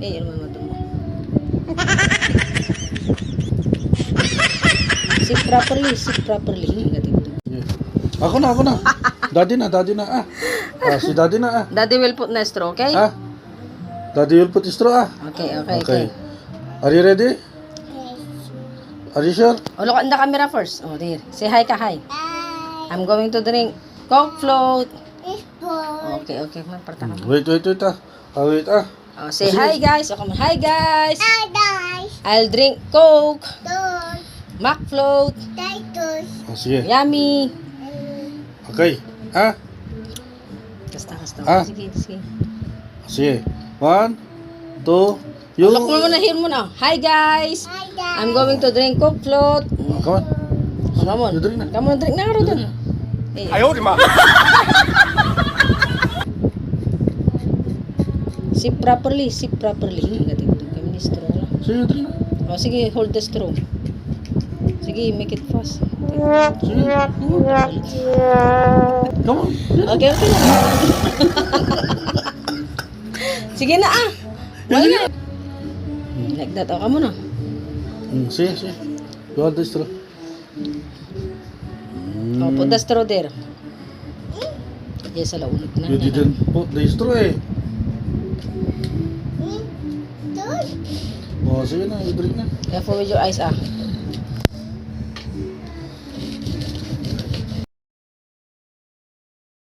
Eh, ano mo? Sip properly, sip properly. Ingat ito. Yeah. Ako na, ako na. Daddy na, daddy na. Ah, ah si daddy na ah. Daddy will put na straw, okay? Ah, daddy will put straw ah. Okay, okay, okay. Okay. Are you ready? Are you sure? Oh, look at the camera first. Oh, there. Say hi ka, hi. I'm going to drink Coke float. Okay, okay. Man, parta ka. Wait, wait, wait ah. Ah, wait ah. Oh, say hi, guys. Oh, come on. Hi, guys. Hi, guys. I'll drink Coke. Mac float. Ah, sige. Yummy. Okay. Ah, Kasta, kasta. Ah. Sige, sige. sige. One, two, you. Look mo muna, hear mo na. Hi, guys. I'm going to drink Coke float. Ah, come on. Oh, come on. You drink na. Come on, drink na ka rin. Eh, sip properly, sip properly. Ingat ito. Kami ni straw lang. Sige, na. Oh, sige, hold the straw. Sige, make it fast. Sige. Come on. Okay, okay sige na ah. Wala na. Like that. Oh, kamo na. Mm, sige, sige. Want this straw? Oh, put the straw there. Yes, ala ulit na. You didn't put the straw eh. Oh, sige na, drink na. Careful with your eyes ah.